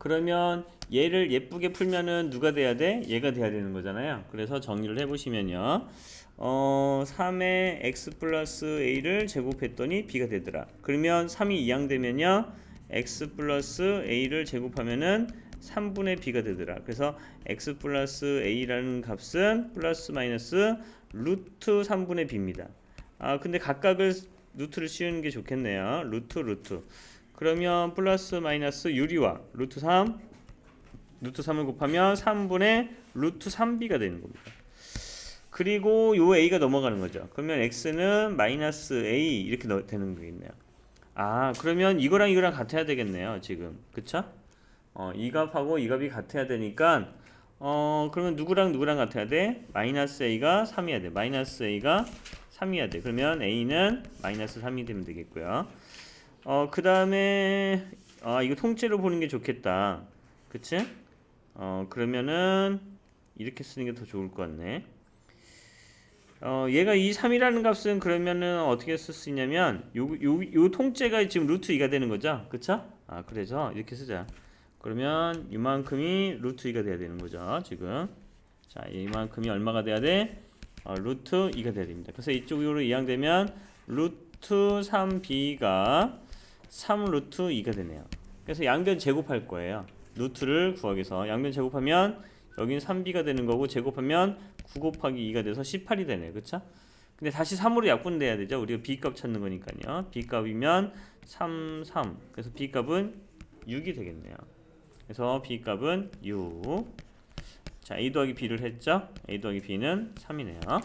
그러면 얘를 예쁘게 풀면은 누가 돼야 돼? 얘가 돼야 되는 거잖아요. 그래서 정리를 해보시면요. 어, 3의 x 플러스 a를 제곱했더니 b가 되더라. 그러면 3이 이항되면요. x 플러스 a를 제곱하면은 3분의 b가 되더라. 그래서 x 플러스 a라는 값은 플러스 마이너스 루트 3분의 b입니다. 아, 근데 각각을 루트를 씌우는 게 좋겠네요. 루트 루트. 그러면 플러스 마이너스 유리와 루트 3 루트 3을 곱하면 3분의 루트 3b가 되는 겁니다. 그리고 요 a가 넘어가는 거죠. 그러면 x는 마이너스 a 이렇게 넣, 되는 거겠네요. 아 그러면 이거랑 이거랑 같아야 되겠네요. 지금 그쵸? 어, 이 값하고 이 값이 같아야 되니까 어 그러면 누구랑 누구랑 같아야 돼? 마이너스 a가 3이어야 돼. 마이너스 a가 3이어야 돼. 그러면 a는 마이너스 3이 되면 되겠고요. 어, 그 다음에, 아, 이거 통째로 보는 게 좋겠다. 그치? 어, 그러면은, 이렇게 쓰는 게 더 좋을 것 같네. 어, 얘가 이 3이라는 값은 그러면은 어떻게 쓸 수 있냐면, 요, 요, 요 통째가 지금 루트 2가 되는 거죠? 그쵸? 아, 그래서 이렇게 쓰자. 그러면 이만큼이 루트 2가 돼야 되는 거죠, 지금. 자, 이만큼이 얼마가 돼야 돼? 어, 루트 2가 돼야 됩니다. 그래서 이쪽으로 이항되면, 루트 3b가 3 루트 2가 되네요. 그래서 양변 제곱할 거예요. 루트를 구하기 위해서 양변 제곱하면 여기는 3b가 되는 거고 제곱하면 9 곱하기 2가 돼서 18이 되네요. 그쵸? 근데 다시 3으로 약분돼야 되죠. 우리가 b값 찾는 거니까요. b값이면 3, 3. 그래서 b값은 6이 되겠네요. 그래서 b값은 6. 자, a 더하기 b를 했죠? a 더하기 b는 3이네요.